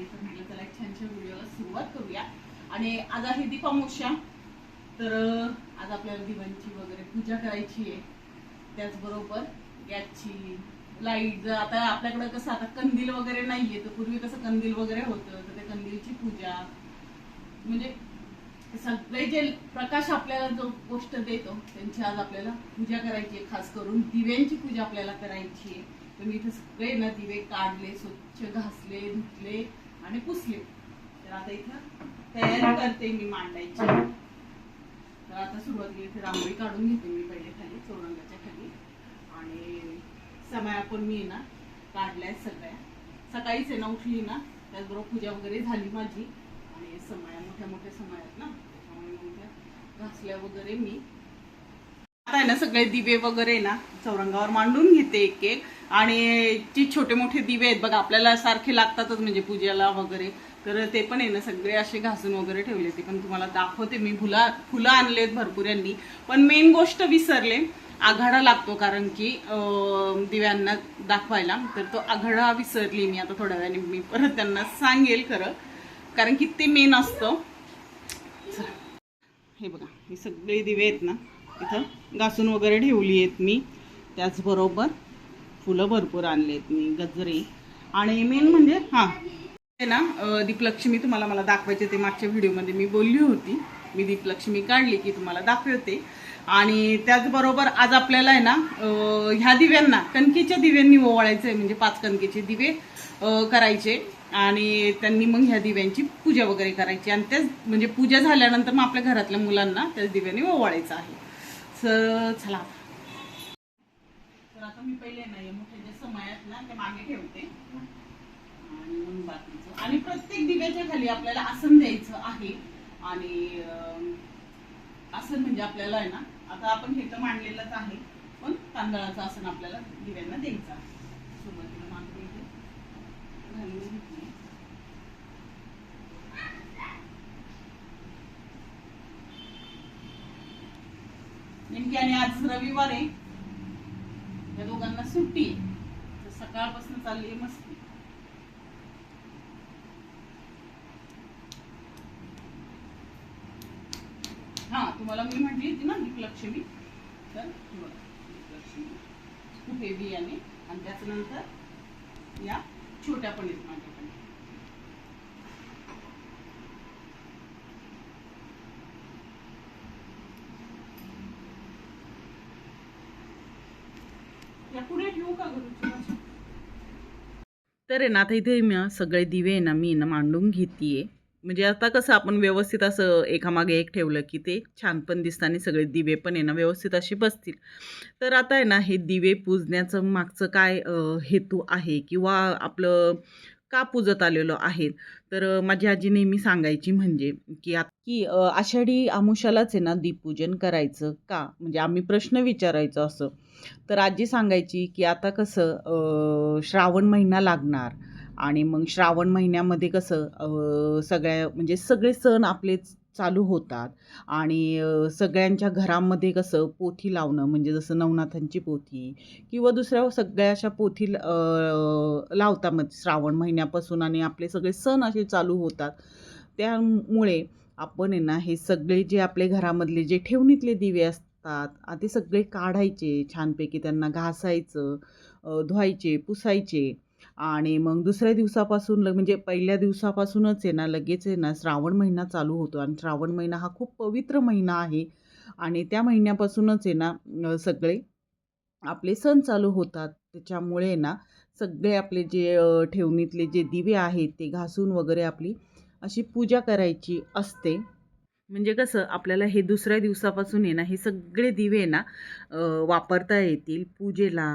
स्वागत तर म्हटलं चला एक छानशा व्हिडिओला सुरुवात करूया. आणि आज आहे दीपामोक्षा तर आज आपल्याला दिवांची वगैरे पूजा करायची आहे. त्याचबरोबर गॅसची लाइट जर आता आपल्याकडे कसं आता कंदील वगैरे नाहीये तर पूर्वी कसं कंदील वगैरे होतं तर ते कंदीलची पूजा. म्हणजे सगळे जे प्रकाश आपल्याला जो गोष्ट देतो त्यांची आज आपल्याला पूजा करायची आहे. खास करून दिव्यांची पूजा आपल्याला करायची आहे. तर मी इथे सगळे ना दिवे काढले स्वच्छ घासले धुतले. आणि पुसले. तर आता इथं तयारी करते मी मांडायची. तर आता सुरुवातीला इथे रांगोळी काढून घेते मी पहिले खाली चौरंगाच्या खाली. आणि समया पण मी ना काढल्या सगळ्या. सकाळीच आहे ना उठली ना त्याचबरोबर पूजा वगैरे झाली माझी. आणि समया मोठ्या मोठ्या समय आहेत ना त्यामुळे मग त्या घासल्या वगैरे मी. आता आहे ना सगळे दिवे वगैरे ना चौरंगावर मांडून घेते एक एक. आणि जे छोटे मोठे दिवे आहेत बघा आपल्याला सारखे लागतातच म्हणजे पूजेला वगैरे. तर ते पण आहे ना सगळे असे घासून वगैरे ठेवले ते पण तुम्हाला दाखवते मी फुला फुलं आणलेत भरपूर यांनी. पण मेन गोष्ट विसरले. आघाडा लागतो कारण की दिव्यांना दाखवायला. तर तो आघाडा विसरली मी आता थोड्या वेळाने. मी परत त्यांना सांगेल खरं. कारण की ते मेन असतं. हे बघा हे सगळे दिवे आहेत ना इथं घासून वगैरे ठेवली आहेत मी. त्याचबरोबर फुलं भरपूर आणली आहेत मी गजरे. आणि मेन म्हणजे हां. ते ना दीपलक्ष्मी तुम्हाला मला दाखवायचे ते मागच्या व्हिडिओमध्ये मी बोलली होती. मी दीपलक्ष्मी काढली की तुम्हाला दाखवते. आणि त्याचबरोबर आज आपल्याला आहे ना ह्या दिव्यांना कणकेच्या दिव्यांनी ओवाळायचं आहे म्हणजे पाच कणकेचे दिवे करायचे. आणि त्यांनी मग ह्या दिव्यांची पूजा वगैरे करायची. आणि त्याच म्हणजे पूजा झाल्यानंतर मग आपल्या घरातल्या मुलांना त्याच दिव्यांनी ओवाळायचं आहे. तर चला. तर आता मी पहिले ना मोठे मोठ्या ज्या ना ते मागे ठेवते. आणि मग बाकीचं. आणि प्रत्येक दिव्याच्या खाली आपल्याला आसन द्यायचं आहे. आणि आसन म्हणजे आपल्याला आहे ना आता आपण हे तर मांडलेलंच आहे पण तांदळाचं आसन आपल्याला दिव्यांना द्यायचं आहे. सुरुवातीला मागे घालून घेतली. नेमकी आणि आज रविवार आहे. या दोघांना सुट्टी आहे. तर सकाळपासून चालली आहे मस्ती. हा तुम्हाला मी म्हटली होती ना दीपलक्ष्मी. तर दीपलक्ष्मी खूप हेवी आणि आणि त्याच्यानंतर या छोट्या पण आहेत माझ्याकडे. तर आहे ना आता इथे मी सगळे दिवे आहे ना मी ना मांडून घेतीये. म्हणजे आता कसं आपण व्यवस्थित असं एकामागे एक ठेवलं की ते छान पण दिसतं आणि सगळे दिवे पण आहे ना व्यवस्थित असे बसतील. तर आता आहे ना हे दिवे पूजण्याचं मागचं काय हेतू आहे किंवा आपलं का पूजत आलेलो आहे तर माझी आजी नेहमी सांगायची म्हणजे की आता की आषाढी आमुषालाच आहे ना दीपपूजन करायचं का? म्हणजे आम्ही प्रश्न विचारायचो असं. तर आजी सांगायची की आता कसं श्रावण महिना लागणार आणि मग श्रावण महिन्यामध्ये कसं सगळ्या म्हणजे सगळे सण आपले चालू होतात आणि सगळ्यांच्या घरामध्ये कसं पोथी लावणं म्हणजे जसं नवनाथांची पोथी किंवा दुसऱ्या सगळ्या अशा पोथी लावतात मग श्रावण महिन्यापासून आणि आपले सगळे सण असे चालू होतात. त्यामुळे आपण आहे ना हे सगळे जे आपले घरामधले जे ठेवणीतले दिवे असतात ते सगळे काढायचे छानपैकी त्यांना घासायचं धुवायचे पुसायचे. आणि मग दुसऱ्या दिवसापासून ल- म्हणजे पहिल्या दिवसापासूनच आहे ना लगेच आहे ना श्रावण महिना चालू होतो. आणि श्रावण महिना हा खूप पवित्र महिना आहे. आणि त्या महिन्यापासूनच आहे ना सगळे आपले सण चालू होतात. त्याच्यामुळे आहे ना सगळे आपले जे ठेवणीतले जे दिवे आहेत ते घासून वगैरे आपली अशी पूजा करायची असते. म्हणजे कसं आपल्याला हे दुसऱ्या दिवसापासून आहे ना हे सगळे दिवे आहे ना वापरता येतील पूजेला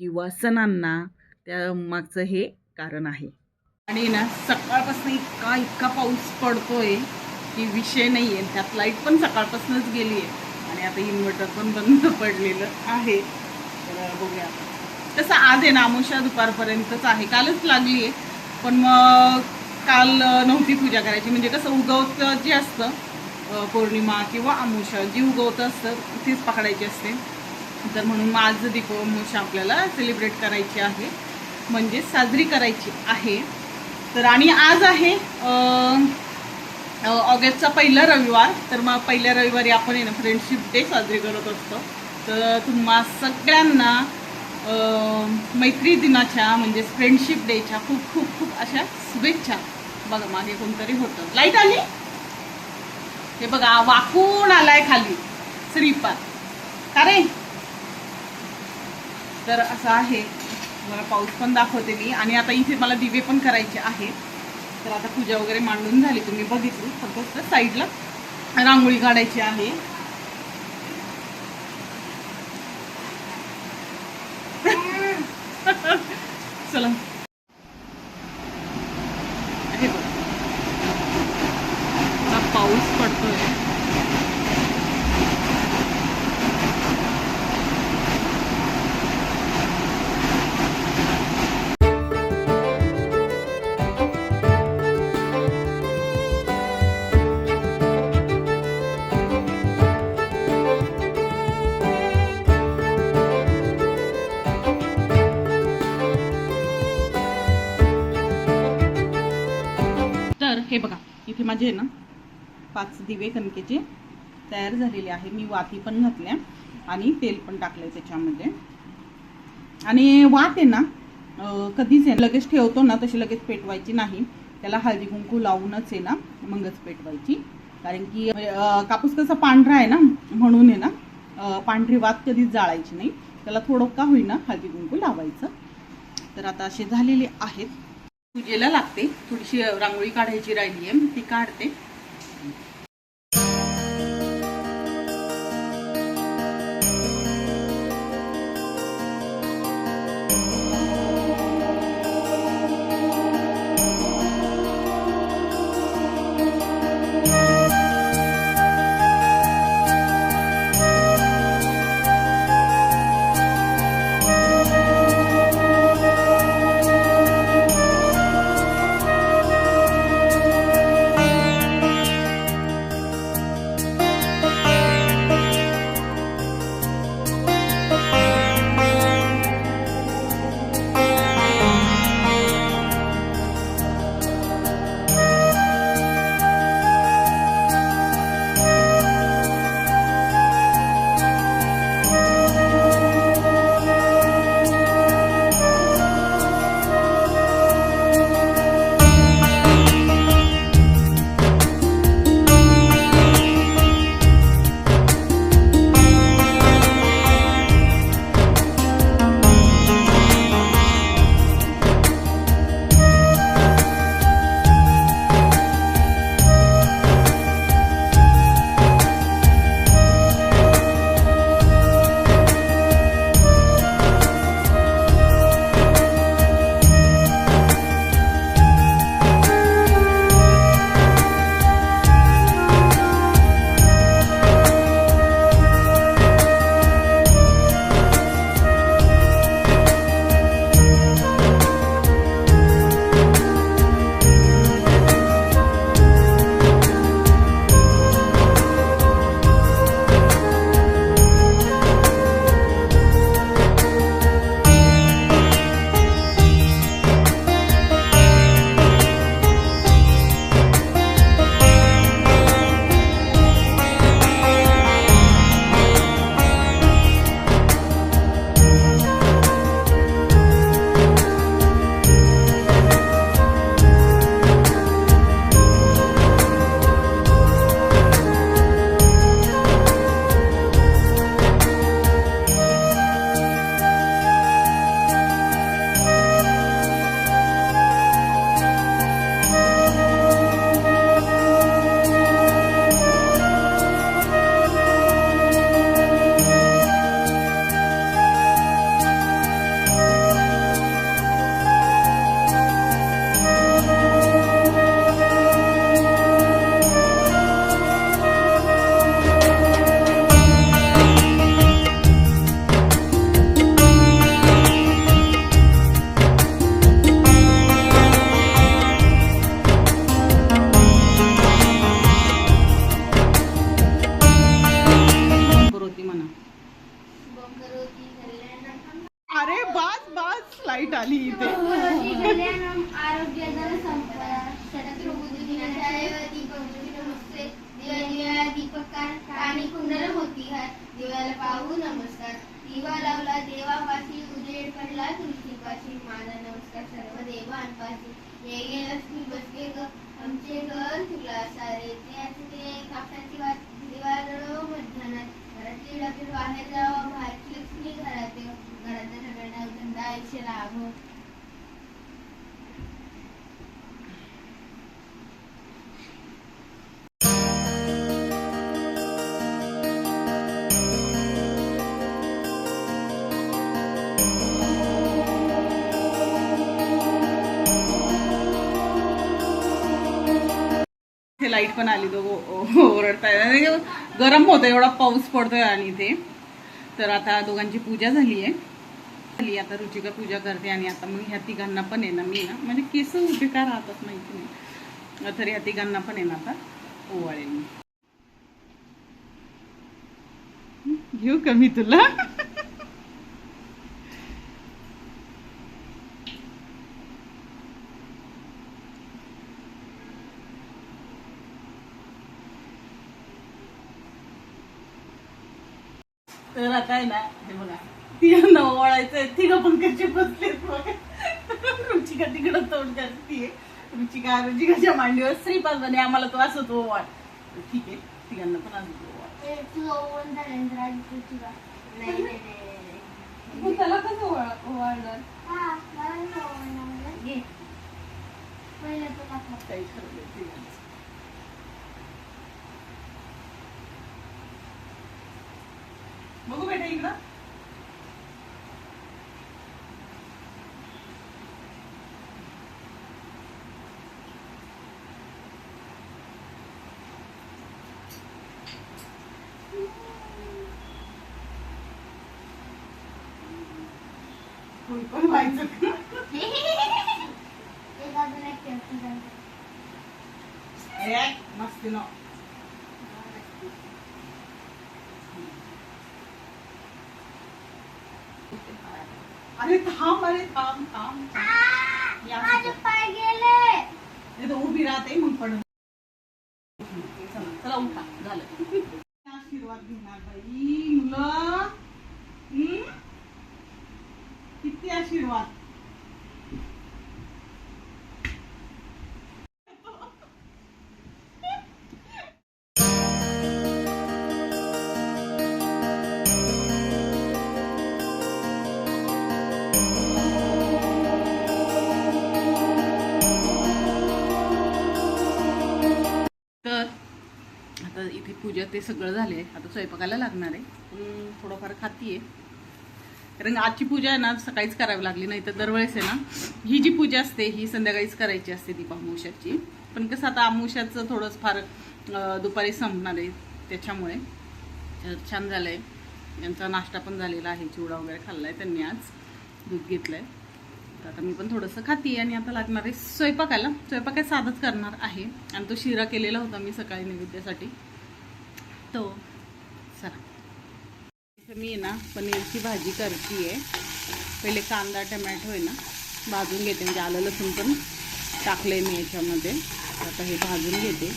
किंवा सणांना. त्या मागचं हे कारण आहे. आणि ना सकाळपासून इतका इतका पाऊस पडतोय की विषय नाही आहे त्यात लाइट पण सकाळपासूनच गेली आहे. आणि आता इन्व्हर्टर पण बंद पडलेलं आहे. तर बघूया. तसं आज आहे ना आमुषा दुपारपर्यंतच आहे. कालच लागली आहे पण मग काल नव्हती पूजा करायची. म्हणजे कसं उगवतं जे असतं पौर्णिमा किंवा अमुषा जी उगवतं असतं तीच पकडायची असते. तर म्हणून मग आज अमुषा आपल्याला सेलिब्रेट करायची आहे. म्हणजे साजरी करायची आहे. तर आणि आज आहे ऑगस्टचा पहिला रविवार. तर मग पहिल्या रविवारी आपण आहे ना फ्रेंडशिप डे साजरी करत असतो. तर तुम्हा सगळ्यांना मैत्री दिनाच्या म्हणजे फ्रेंडशिप डेच्या खूप खूप खूप अशा शुभेच्छा. बघा मागे कोणतरी होतं. लाइट आली? हे बघा वाकून आलाय खाली. श्रीपाद. का रे? तर असं आहे. मला पाऊस पण दाखवते मी. आणि आता इथे मला दिवे पण करायचे आहेत. तर आता पूजा वगैरे मांडून झाली. तुम्ही बघितली. फक्त साईडला रांगोळी काढायची आहे. चला माझे ना? पाच दिवे कणकेचे तयार झालेले आहे. मी वाती पण घातल्या आणि तेल पण टाकलंय त्याच्यामध्ये. आणि वात आहे ना कधीच आहे लगेच ठेवतो ना तशी लगेच पेटवायची नाही. त्याला हळदी कुंकू लावूनच आहे ना मगच पेटवायची. कारण की कापूस कसा पांढरा आहे ना म्हणून आहे ना पांढरी वात कधीच जाळायची नाही. त्याला थोडं का होईना हळदी कुंकू लावायचं. तर आता असे झालेले आहेत. पूजेला लागते. थोडीशी रांगोळी काढायची राहिली आहे ती काढते. कुंडल होती हात देवाला पाहू नमस्कार. दिवा लावला देवापाशी उजेड पडला तुळशीपाशी माझा नमस्कार. सर्व देवांपाशी. हे गेलं लाइट पण आली तो ओरडताय. गरम होतं एवढा पाऊस पडतोय आणि इथे. तर आता दोघांची पूजा झाली आहे. झाली आता रुचिका पूजा करते आणि आता मग ह्या तिघांना पण येणार ना मी ना म्हणजे केस उभे का राहतात माहिती नाही. तर ह्या तिघांना पण येणार ना आता ओवाळेल मी. घेऊ का मी तुला तर आता आहे ना हे बघा तिघांना ओवाळायचंय तिघं पण कशी बसलेत बघा रुचिका तिकडं तोंड करतीये रुचिकाच्या मांडीवर श्रीपाद म्हणे आम्हाला तो असं तो ओवाळ. ठीक आहे तिघांना पण असं तो ओवाळ तू त्याला कसं ओवाळणार? हा. घे. काही तिघांचं. बघू बेटा इकडं. कोणी पण व्हायचं एक अजून एक मस्ती नो अरे थांब अरे थांब थांब थांब. या माझे तिथं. पाय गेले नाही तर उभी राहते मग पडून चला उठा झालं आशीर्वाद घेणार बाई पूजा ते सगळं झाले आता स्वयंपाकाला लागणार आहे. पण थोडंफार आहे कारण आजची पूजा आहे ना सकाळीच करावी लागली नाही तर दरवेळेस आहे ना ही जी पूजा असते ही संध्याकाळीच करायची असते दीपामोशाची पण कसं आता आमोशाचं थोडंच फार दुपारी संपणार आहे त्याच्यामुळे. छान झालं आहे यांचा नाश्ता पण झालेला आहे चिवडा वगैरे खाल्ला आहे त्यांनी आज. दूध घेतलं आहे तर आता मी पण थोडंसं खाते आणि आता लागणार आहे स्वयंपाकाला. स्वयंपाक काय साधच करणार आहे. आणि तो शिरा केलेला होता मी सकाळी नैवेद्यासाठी. तो. चला. मी ना पनीरची भाजी करते आहे पहिले कांदा टमॅटो आहे ना भाजून घेते. म्हणजे आलं लसूण पण टाकलं आहे मी याच्यामध्ये. आता हे भाजून घेते.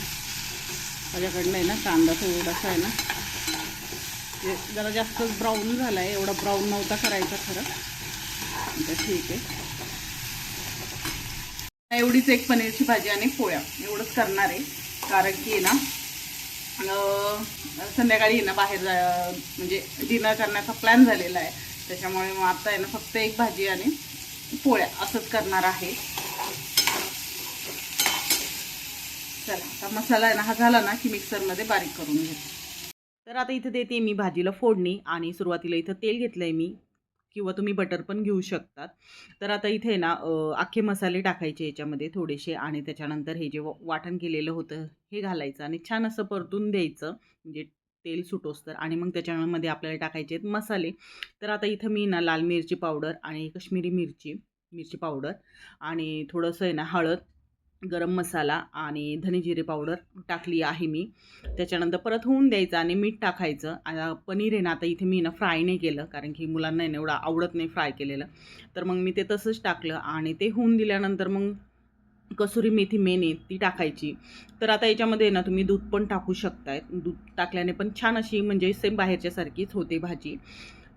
माझ्याकडनं आहे ना कांदा थोडासा आहे ना. ते जरा जास्तच ब्राऊन झाला आहे एवढा ब्राऊन नव्हता करायचा खरं. तर ठीक आहे. एवढीच एक पनीरची भाजी आणि पोळ्या. एवढंच करणार आहे. कारण की आहे ना संध्याकाळी ना बाहेर जा म्हणजे डिनर करण्याचा प्लॅन झालेला आहे. त्याच्यामुळे मग आता आहे ना फक्त एक भाजी आणि पोळ्या असंच करणार आहे. चला आता मसाला आहे ना हा झाला ना की मिक्सरमध्ये बारीक करून घेते. तर आता इथं देते मी भाजीला फोडणी आणि सुरुवातीला इथं तेल घेतलं आहे मी. किंवा तुम्ही बटर पण घेऊ शकतात. तर आता इथे ना अख्खे मसाले टाकायचे याच्यामध्ये थोडेसे आणि त्याच्यानंतर हे जे वाटण केलेलं होतं हे घालायचं आणि छान असं परतून द्यायचं. म्हणजे तेल सुटोस तर आणि मग त्याच्यामध्ये आपल्याला टाकायचे आहेत मसाले. तर आता इथं मी ना लाल मिरची पावडर आणि कश्मीरी मिरची मिरची पावडर आणि थोडंसं आहे ना हळद गरम मसाला आणि धनेजिरे पावडर टाकली आहे मी. त्याच्यानंतर परत होऊन द्यायचं आणि मीठ टाकायचं. पनीर आहे ना आता इथे मी ना फ्राय नाही केलं कारण की मुलांना आहे ना एवढं आवडत नाही फ्राय केलेलं. तर मग मी ते तसंच टाकलं आणि ते होऊन दिल्यानंतर मग कसुरी मेथी मेन आहे ती टाकायची. तर आता याच्यामध्ये ना तुम्ही दूध पण टाकू शकताय. दूध टाकल्याने पण छान अशी म्हणजे सेम बाहेरच्यासारखीच होते भाजी.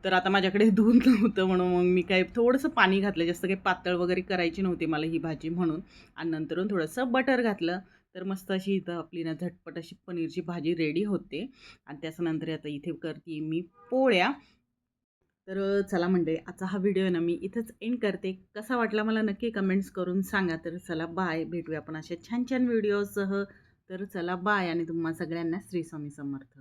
तर आता माझ्याकडे दूध नव्हतं म्हणून मग मी काय थोडंसं पाणी घातलं. जास्त काही पातळ वगैरे करायची नव्हती मला ही भाजी म्हणून. आणि नंतरून थोडंसं बटर घातलं. तर मस्त अशी इथं आपली ना झटपट अशी पनीरची भाजी रेडी होते. आणि त्याच्यानंतर आता इथे करते मी पोळ्या. तर चला म्हणजे आजचा हा व्हिडिओ ना मी इथंच एंड करते. कसा वाटला मला नक्की कमेंट्स करून सांगा. तर चला बाय भेटूया आपण अशा छान छान व्हिडिओसह तर चला बाय आणि तुम्हा सगळ्यांना श्री स्वामी समर्थ.